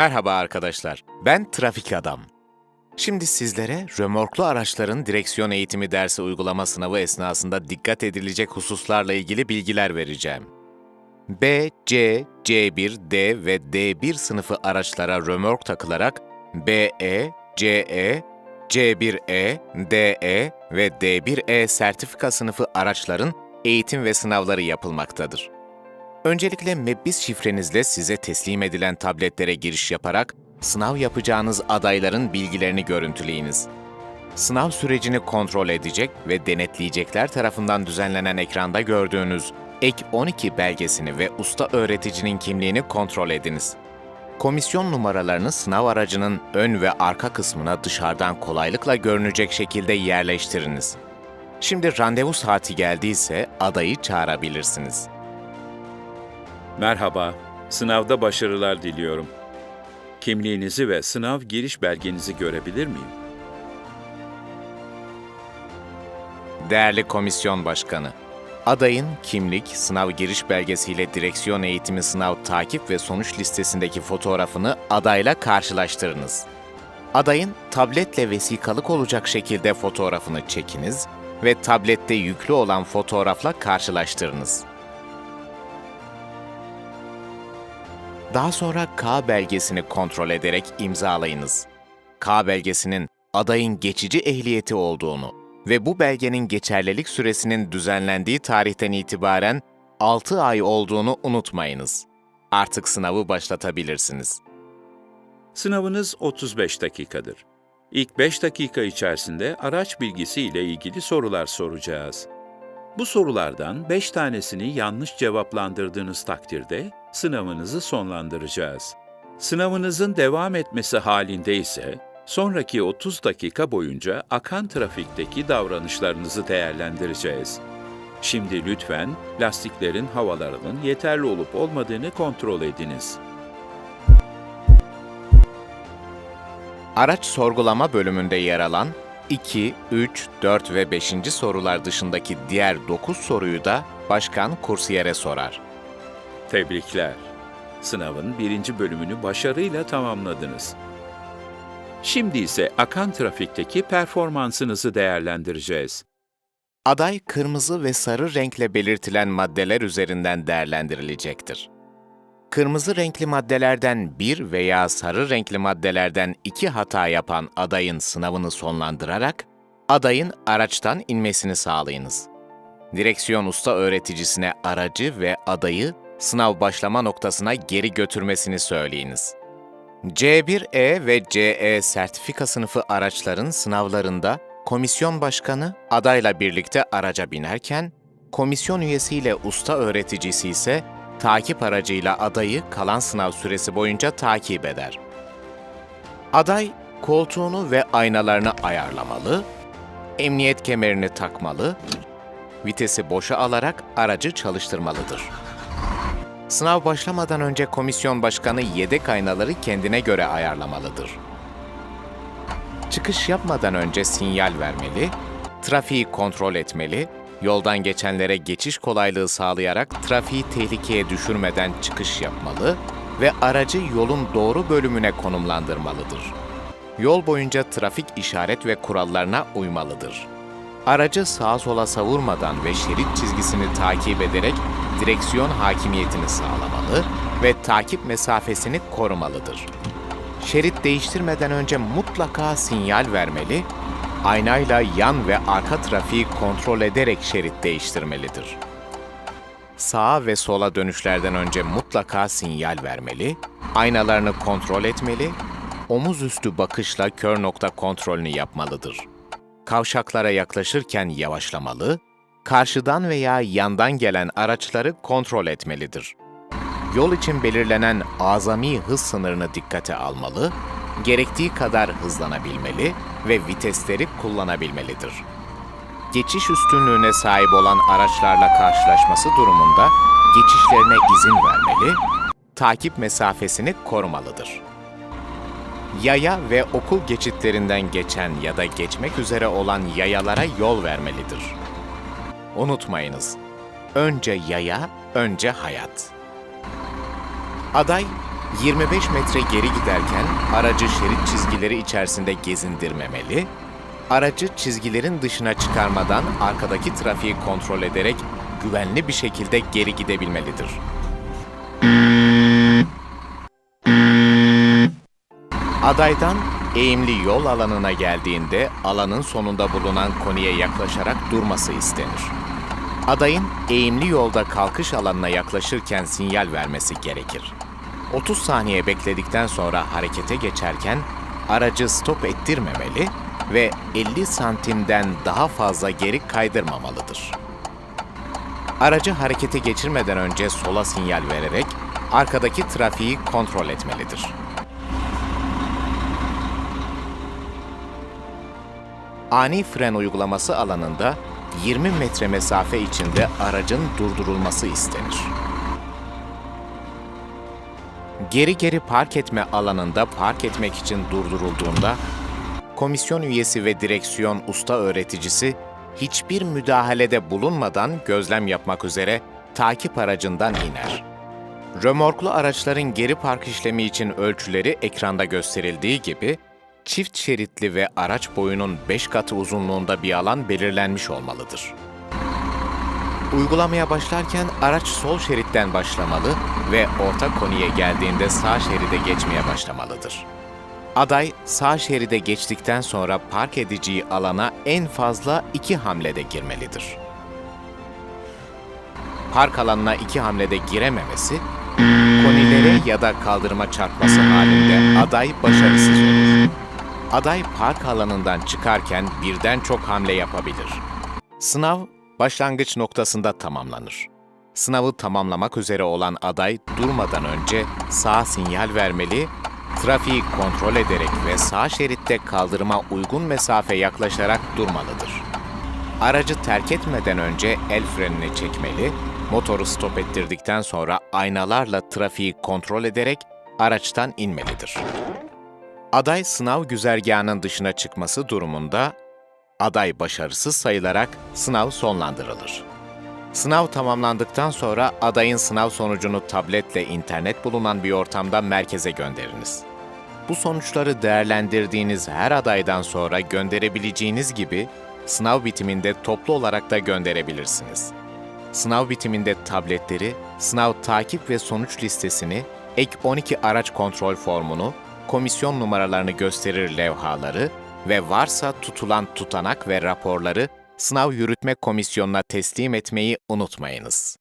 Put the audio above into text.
Merhaba arkadaşlar, ben Trafik Adam. Şimdi sizlere römorklu araçların direksiyon eğitimi dersi uygulama sınavı esnasında dikkat edilecek hususlarla ilgili bilgiler vereceğim. B, C, C1, D ve D1 sınıfı araçlara römork takılarak BE, CE, C1E, DE ve D1E sertifika sınıfı araçların eğitim ve sınavları yapılmaktadır. Öncelikle Mebbis şifrenizle size teslim edilen tabletlere giriş yaparak sınav yapacağınız adayların bilgilerini görüntüleyiniz. Sınav sürecini kontrol edecek ve denetleyecekler tarafından düzenlenen ekranda gördüğünüz Ek 12 belgesini ve usta öğreticinin kimliğini kontrol ediniz. Komisyon numaralarını sınav aracının ön ve arka kısmına dışarıdan kolaylıkla görünecek şekilde yerleştiriniz. Şimdi randevu saati geldiyse adayı çağırabilirsiniz. Merhaba, sınavda başarılar diliyorum. Kimliğinizi ve sınav giriş belgenizi görebilir miyim? Değerli Komisyon Başkanı, adayın kimlik, sınav giriş belgesiyle direksiyon eğitimi sınav takip ve sonuç listesindeki fotoğrafını adayla karşılaştırınız. Adayın tabletle vesikalık olacak şekilde fotoğrafını çekiniz ve tablette yüklü olan fotoğrafla karşılaştırınız. Daha sonra K belgesini kontrol ederek imzalayınız. K belgesinin adayın geçici ehliyeti olduğunu ve bu belgenin geçerlilik süresinin düzenlendiği tarihten itibaren 6 ay olduğunu unutmayınız. Artık sınavı başlatabilirsiniz. Sınavınız 35 dakikadır. İlk 5 dakika içerisinde araç bilgisi ile ilgili sorular soracağız. Bu sorulardan 5 tanesini yanlış cevaplandırdığınız takdirde sınavınızı sonlandıracağız. Sınavınızın devam etmesi halinde ise sonraki 30 dakika boyunca akan trafikteki davranışlarınızı değerlendireceğiz. Şimdi lütfen lastiklerin havalarının yeterli olup olmadığını kontrol ediniz. Araç sorgulama bölümünde yer alan 2, 3, 4 ve 5. sorular dışındaki diğer 9 soruyu da başkan kursiyere sorar. Tebrikler. Sınavın birinci bölümünü başarıyla tamamladınız. Şimdi ise akan trafikteki performansınızı değerlendireceğiz. Aday kırmızı ve sarı renkle belirtilen maddeler üzerinden değerlendirilecektir. Kırmızı renkli maddelerden bir veya sarı renkli maddelerden iki hata yapan adayın sınavını sonlandırarak adayın araçtan inmesini sağlayınız. Direksiyon usta öğreticisine aracı ve adayı sınav başlama noktasına geri götürmesini söyleyiniz. C1E ve CE sertifika sınıfı araçların sınavlarında komisyon başkanı adayla birlikte araca binerken, komisyon üyesiyle usta öğreticisi ise takip aracıyla adayı kalan sınav süresi boyunca takip eder. Aday koltuğunu ve aynalarını ayarlamalı, emniyet kemerini takmalı, vitesi boşa alarak aracı çalıştırmalıdır. Sınav başlamadan önce komisyon başkanı yedek aynaları kendine göre ayarlamalıdır. Çıkış yapmadan önce sinyal vermeli, trafiği kontrol etmeli, yoldan geçenlere geçiş kolaylığı sağlayarak trafiği tehlikeye düşürmeden çıkış yapmalı ve aracı yolun doğru bölümüne konumlandırmalıdır. Yol boyunca trafik işaret ve kurallarına uymalıdır. Aracı sağa sola savurmadan ve şerit çizgisini takip ederek direksiyon hakimiyetini sağlamalı ve takip mesafesini korumalıdır. Şerit değiştirmeden önce mutlaka sinyal vermeli, aynayla yan ve arka trafiği kontrol ederek şerit değiştirmelidir. Sağa ve sola dönüşlerden önce mutlaka sinyal vermeli, aynalarını kontrol etmeli, omuz üstü bakışla kör nokta kontrolünü yapmalıdır. Kavşaklara yaklaşırken yavaşlamalı, karşıdan veya yandan gelen araçları kontrol etmelidir. Yol için belirlenen azami hız sınırını dikkate almalı, gerektiği kadar hızlanabilmeli ve vitesleri kullanabilmelidir. Geçiş üstünlüğüne sahip olan araçlarla karşılaşması durumunda geçişlerine izin vermeli, takip mesafesini korumalıdır. Yaya ve okul geçitlerinden geçen ya da geçmek üzere olan yayalara yol vermelidir. Unutmayınız, önce yaya, önce hayat. Aday 25 metre geri giderken aracı şerit çizgileri içerisinde gezindirmemeli, aracı çizgilerin dışına çıkarmadan arkadaki trafiği kontrol ederek güvenli bir şekilde geri gidebilmelidir. Adaydan eğimli yol alanına geldiğinde alanın sonunda bulunan koniye yaklaşarak durması istenir. Adayın eğimli yolda kalkış alanına yaklaşırken sinyal vermesi gerekir. 30 saniye bekledikten sonra harekete geçerken aracı stop ettirmemeli ve 50 santimden daha fazla geri kaydırmamalıdır. Aracı harekete geçirmeden önce sola sinyal vererek arkadaki trafiği kontrol etmelidir. Ani fren uygulaması alanında 20 metre mesafe içinde aracın durdurulması istenir. Geri geri park etme alanında park etmek için durdurulduğunda, komisyon üyesi ve direksiyon usta öğreticisi hiçbir müdahalede bulunmadan gözlem yapmak üzere takip aracından iner. Römorklu araçların geri park işlemi için ölçüleri ekranda gösterildiği gibi, çift şeritli ve araç boyunun 5 katı uzunluğunda bir alan belirlenmiş olmalıdır. Uygulamaya başlarken araç sol şeritten başlamalı ve orta koniye geldiğinde sağ şeride geçmeye başlamalıdır. Aday sağ şeride geçtikten sonra park edeceği alana en fazla iki hamlede girmelidir. Park alanına iki hamlede girememesi, konilere ya da kaldırıma çarpması halinde aday başarısız olur. Aday park alanından çıkarken birden çok hamle yapabilir. Sınav başlangıç noktasında tamamlanır. Sınavı tamamlamak üzere olan aday durmadan önce sağ sinyal vermeli, trafiği kontrol ederek ve sağ şeritte kaldırıma uygun mesafe yaklaşarak durmalıdır. Aracı terk etmeden önce el frenini çekmeli, motoru stop ettirdikten sonra aynalarla trafiği kontrol ederek araçtan inmelidir. Aday sınav güzergahının dışına çıkması durumunda aday başarısız sayılarak sınav sonlandırılır. Sınav tamamlandıktan sonra adayın sınav sonucunu tabletle internet bulunan bir ortamda merkeze gönderiniz. Bu sonuçları değerlendirdiğiniz her adaydan sonra gönderebileceğiniz gibi sınav bitiminde toplu olarak da gönderebilirsiniz. Sınav bitiminde tabletleri, sınav takip ve sonuç listesini, ek 12 araç kontrol formunu, komisyon numaralarını gösterir levhaları ve varsa tutulan tutanak ve raporları sınav yürütme komisyonuna teslim etmeyi unutmayınız.